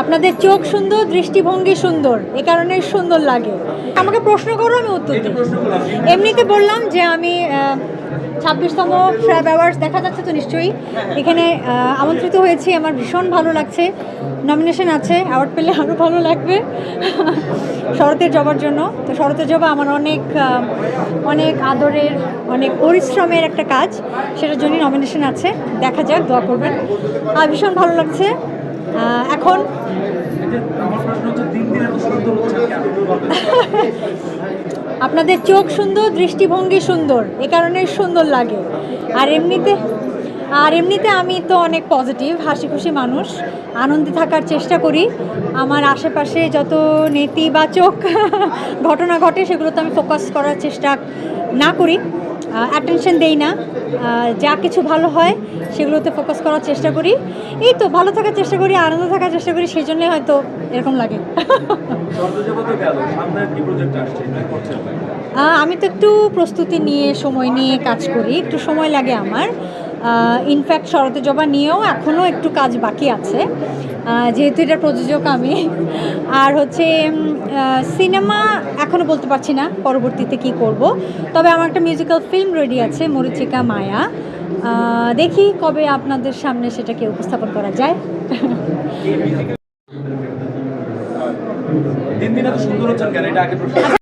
আপনাদের চোখ সুন্দর দৃষ্টিভঙ্গি সুন্দর এ কারণে সুন্দর লাগে। আমাকে প্রশ্ন করো আমি উত্তর দিই এমনিতে বললাম যে আমি ছাব্বিশতম ফ্র্যাব অ্যাওয়ার্ডস দেখা যাচ্ছে তো নিশ্চয়ই। এখানে আমন্ত্রিত হয়েছি আমার ভীষণ ভালো লাগছে। নমিনেশন আছে অ্যাওয়ার্ড পেলে আরও ভালো লাগবে। শরতের জবার জন্য। তো শরতের জবা আমার অনেক অনেক আদরের অনেক পরিশ্রমের একটা কাজ। সেটার জন্যই নমিনেশন আছে। দেখা যাক দোয়া করবেন। আর ভীষণ ভালো লাগছে। এখন? আপনাদের চোখ সুন্দর দৃষ্টিভঙ্গি সুন্দর এ কারণে সুন্দর লাগে। আর এমনিতে আর এমনিতে আমি তো অনেক পজিটিভ হাসি খুশি মানুষ আনন্দে থাকার চেষ্টা করি। আমার আশেপাশে যত নেতিবাচক ঘটনা ঘটে সেগুলোতে আমি ফোকাস করার চেষ্টা না করি। অ্যাটেনশন দেই না। যা কিছু ভালো হয় সেগুলোতে ফোকাস করার চেষ্টা করি। এই তো ভালো থাকার চেষ্টা করি আনন্দ থাকার চেষ্টা করি সেই জন্যই হয়তো এরকম লাগে। আমি তো একটু প্রস্তুতি নিয়ে সময় নিয়ে কাজ করি একটু সময় লাগে আমার। ইনফ্যাক্ট শরতে জবা নিয়েও এখনও একটু কাজ বাকি আছে। যেহেতু এটা প্রযোজক আমি। আর হচ্ছে সিনেমা এখনও বলতে পারছি না পরবর্তীতে কি করব। তবে আমার একটা মিউজিক্যাল ফিল্ম রেডি আছে, মরিচিকা মায়া। দেখি কবে আপনাদের সামনে সেটাকে উপস্থাপন করা যায়। দিন দিন এত সুন্দর হচ্ছেন কেন? এটা আগে